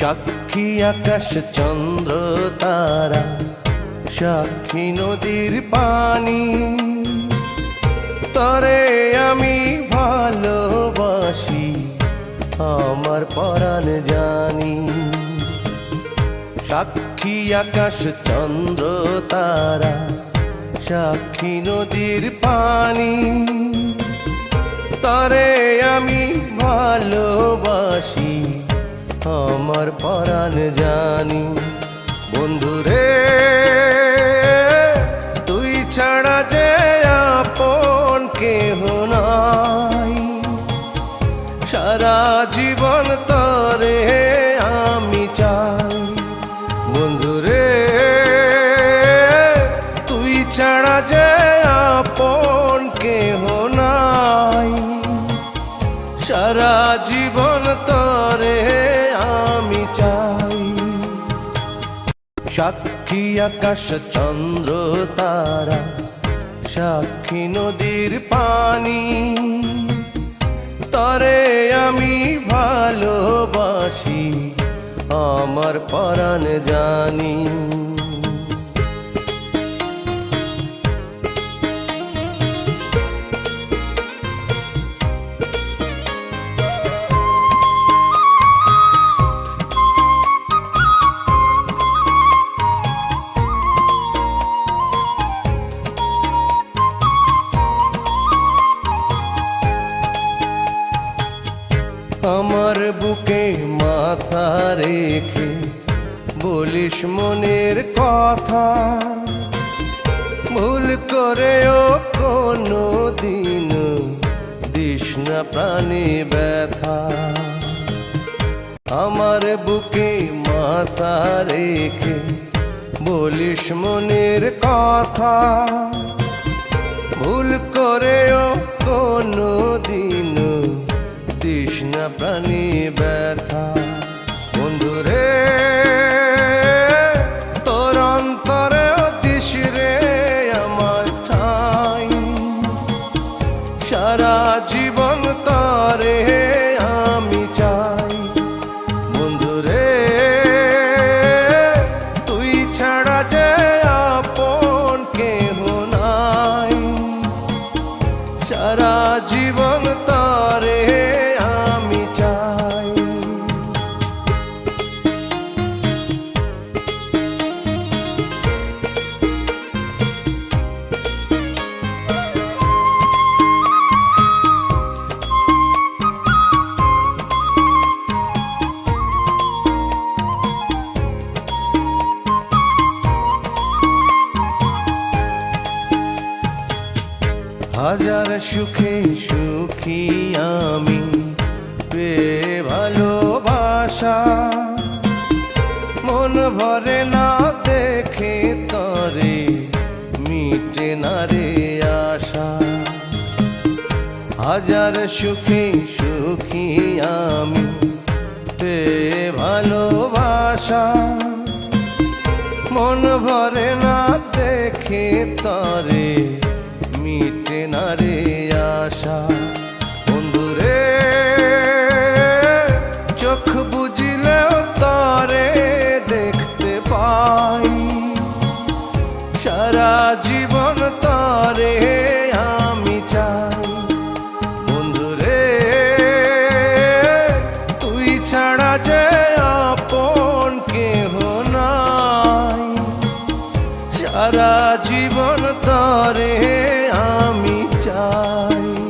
সাক্ষী আকাশ চন্দ্র তারা, সাক্ষী নদীর পানি। তরে আমি ভালোবাসি, আমার পরাণ জানি। সাক্ষী আকাশ চন্দ্র তারা, সাক্ষী নদীর পানি। তরে আমি ভালোবাসি আমার পরাণ জানি। বন্ধুরে তুই ছাড়া যে আপন কেহ নাই। সারা জীবন তরে আমি চাই। বন্ধুরে তুই ছাড়া যে আপন সাক্ষী আকাশ চন্দ্র তারা সাক্ষী নদীর পানি। তরে আমি ভালোবাসি আমার পরাণ জানি। আমার বুকে মাথা রেখে বলিস মনের কথা। ভুল করেও কোনো দিন দিস না প্রাণী ব্যথা। আমার বুকে মাথা রেখে বলিস মনের কথা। ভুল করেও প্রাণী ব্যথা। বন্ধুরে তোর অন্তরে অতিশিরে আমার ঠাই। সারা জীবন তরে হাজার সুখে সুখী আমি। পেয়ে ভালোবাসা, মন ভরে না দেখে তরে, মিটে না রে আশা। হাজার সুখে সুখী আমি পেয়ে ভালোবাসা। মন ভরে না দেখে তরে মিটে না রে আশা। বন্ধুরে চোখ বুঝিলেও তারে দেখতে পাই। সারা জীবন সারা জীবন তরে আমি চাই।